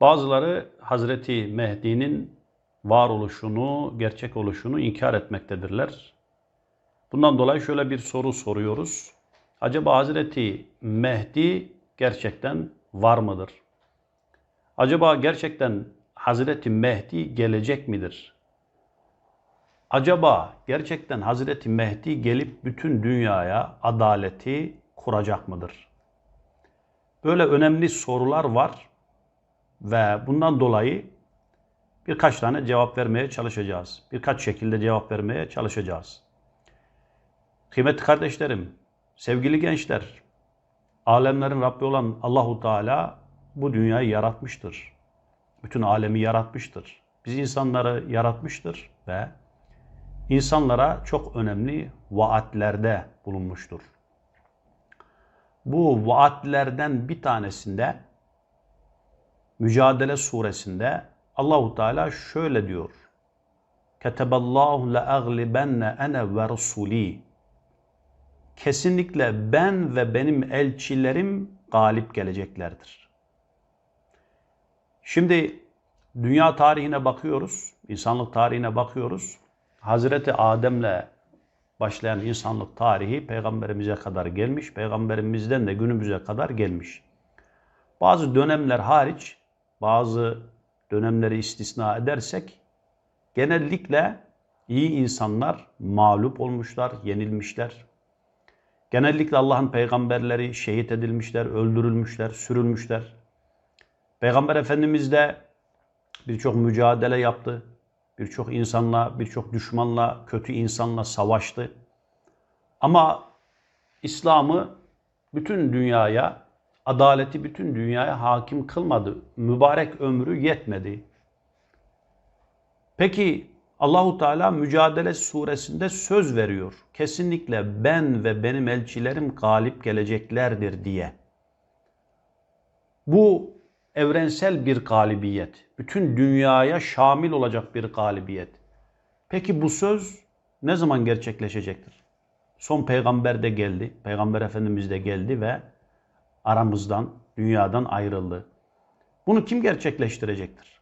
Bazıları Hazreti Mehdi'nin varoluşunu, gerçek oluşunu inkar etmektedirler. Bundan dolayı şöyle bir soru soruyoruz. Acaba Hazreti Mehdi gerçekten var mıdır? Acaba gerçekten Hazreti Mehdi gelecek midir? Acaba gerçekten Hazreti Mehdi gelip bütün dünyaya adaleti kuracak mıdır? Böyle önemli sorular var ve bundan dolayı birkaç tane cevap vermeye çalışacağız. Birkaç şekilde cevap vermeye çalışacağız. Kıymetli kardeşlerim, sevgili gençler, alemlerin Rabbi olan Allahu Teala bu dünyayı yaratmıştır. Bütün alemi yaratmıştır. Biz insanları yaratmıştır ve insanlara çok önemli vaatlerde bulunmuştur. Bu vaatlerden bir tanesinde Mücadele suresinde Allahu Teala şöyle diyor. Keteballahu le aglibenne ene ve rusuli. Kesinlikle ben ve benim elçilerim galip geleceklerdir. Şimdi dünya tarihine bakıyoruz, insanlık tarihine bakıyoruz. Hazreti Adem'le başlayan insanlık tarihi peygamberimize kadar gelmiş, peygamberimizden de günümüze kadar gelmiş. Bazı dönemler hariç, bazı dönemleri istisna edersek genellikle iyi insanlar mağlup olmuşlar, yenilmişler. Genellikle Allah'ın peygamberleri şehit edilmişler, öldürülmüşler, sürülmüşler. Peygamber Efendimiz de birçok mücadele yaptı. Birçok insanla, birçok düşmanla, kötü insanla savaştı. Ama İslam'ı bütün dünyaya, adaleti bütün dünyaya hakim kılmadı. Mübarek ömrü yetmedi. Peki Allahu Teala Mücadele suresinde söz veriyor. Kesinlikle ben ve benim elçilerim galip geleceklerdir diye. Bu evrensel bir galibiyet. Bütün dünyaya şamil olacak bir galibiyet. Peki bu söz ne zaman gerçekleşecektir? Son peygamber de geldi. Peygamber Efendimiz de geldi ve aramızdan, dünyadan ayrıldı. Bunu kim gerçekleştirecektir?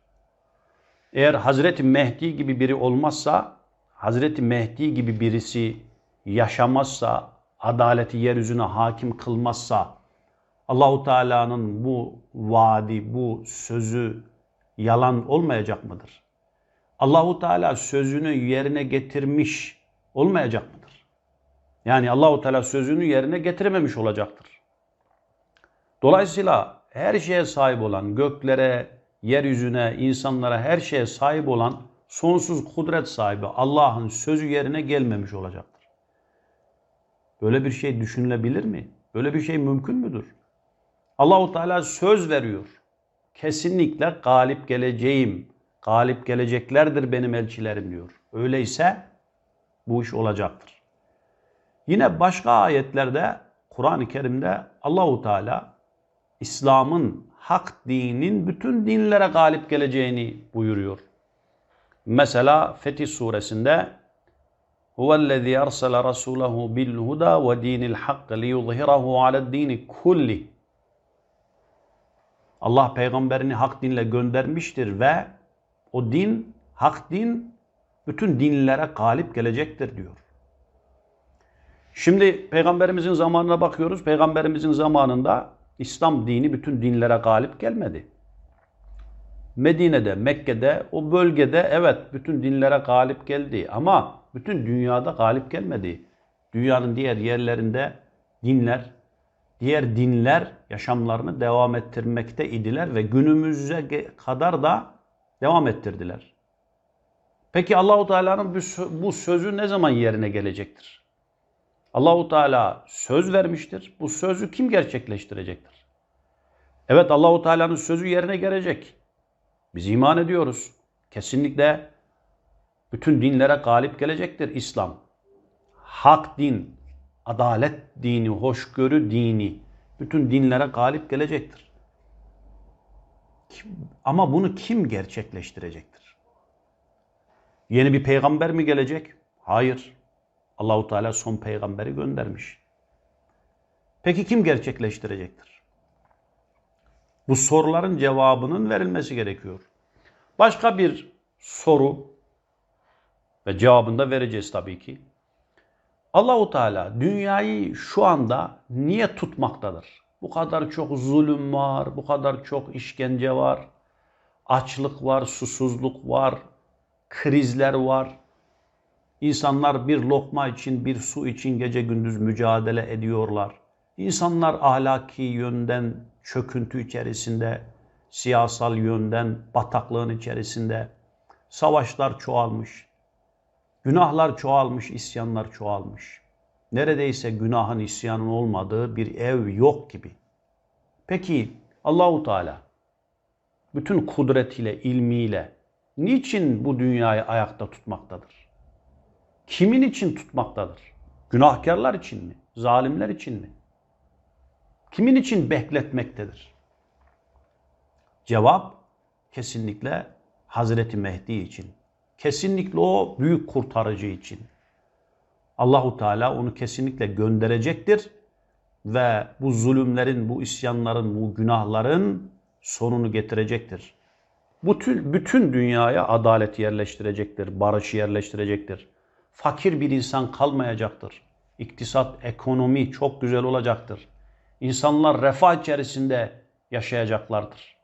Eğer Hazreti Mehdi gibi biri olmazsa, Hazreti Mehdi gibi birisi yaşamazsa, adaleti yeryüzüne hakim kılmazsa, Allahu Teala'nın bu vaadi, bu sözü yalan olmayacak mıdır? Allahu Teala sözünü yerine getirmiş olmayacak mıdır? Yani Allahu Teala sözünü yerine getirememiş olacaktır. Dolayısıyla her şeye sahip olan, göklere, yeryüzüne, insanlara her şeye sahip olan sonsuz kudret sahibi Allah'ın sözü yerine gelmemiş olacaktır. Böyle bir şey düşünülebilir mi? Böyle bir şey mümkün müdür? Allahu Teala söz veriyor. Kesinlikle galip geleceğim. Galip geleceklerdir benim elçilerim diyor. Öyleyse bu iş olacaktır. Yine başka ayetlerde Kur'an-ı Kerim'de Allahu Teala İslam'ın hak dinin bütün dinlere galip geleceğini buyuruyor. Mesela Fetih suresinde Huvellezî ersele rasûlehu bil huda ve dinil hakk liyuzhirahu aled dini kulli. Allah peygamberini hak dinle göndermiştir ve o din, hak din bütün dinlere galip gelecektir diyor. Şimdi peygamberimizin zamanına bakıyoruz. Peygamberimizin zamanında İslam dini bütün dinlere galip gelmedi. Medine'de, Mekke'de, o bölgede evet bütün dinlere galip geldi ama bütün dünyada galip gelmedi. Dünyanın diğer yerlerinde dinler, diğer dinler yaşamlarını devam ettirmekte idiler ve günümüze kadar da devam ettirdiler. Peki Allahu Teala'nın bu sözü ne zaman yerine gelecektir? Allahu Teala söz vermiştir. Bu sözü kim gerçekleştirecektir? Evet Allahu Teala'nın sözü yerine gelecek. Biz iman ediyoruz. Kesinlikle bütün dinlere galip gelecektir İslam. Hak din, adalet dini, hoşgörü dini bütün dinlere galip gelecektir. Ama bunu kim gerçekleştirecektir? Yeni bir peygamber mi gelecek? Hayır. Allahu Teala son peygamberi göndermiş. Peki kim gerçekleştirecektir? Bu soruların cevabının verilmesi gerekiyor. Başka bir soru ve cevabını da vereceğiz tabii ki. Allahu Teala dünyayı şu anda niye tutmaktadır? Bu kadar çok zulüm var, bu kadar çok işkence var, açlık var, susuzluk var, krizler var. İnsanlar bir lokma için, bir su için gece gündüz mücadele ediyorlar. İnsanlar ahlaki yönden çöküntü içerisinde, siyasal yönden bataklığın içerisinde. Savaşlar çoğalmış. Günahlar çoğalmış, isyanlar çoğalmış. Neredeyse günahın, isyanın olmadığı bir ev yok gibi. Peki Allahu Teala bütün kudretiyle, ilmiyle niçin bu dünyayı ayakta tutmaktadır? Kimin için tutmaktadır? Günahkarlar için mi? Zalimler için mi? Kimin için bekletmektedir? Cevap kesinlikle Hazreti Mehdi için. Kesinlikle o büyük kurtarıcı için. Allahu Teala onu kesinlikle gönderecektir ve bu zulümlerin, bu isyanların, bu günahların sonunu getirecektir. Bütün, bütün dünyaya adalet yerleştirecektir, barış yerleştirecektir. Fakir bir insan kalmayacaktır. İktisat, ekonomi çok güzel olacaktır. İnsanlar refah içerisinde yaşayacaklardır.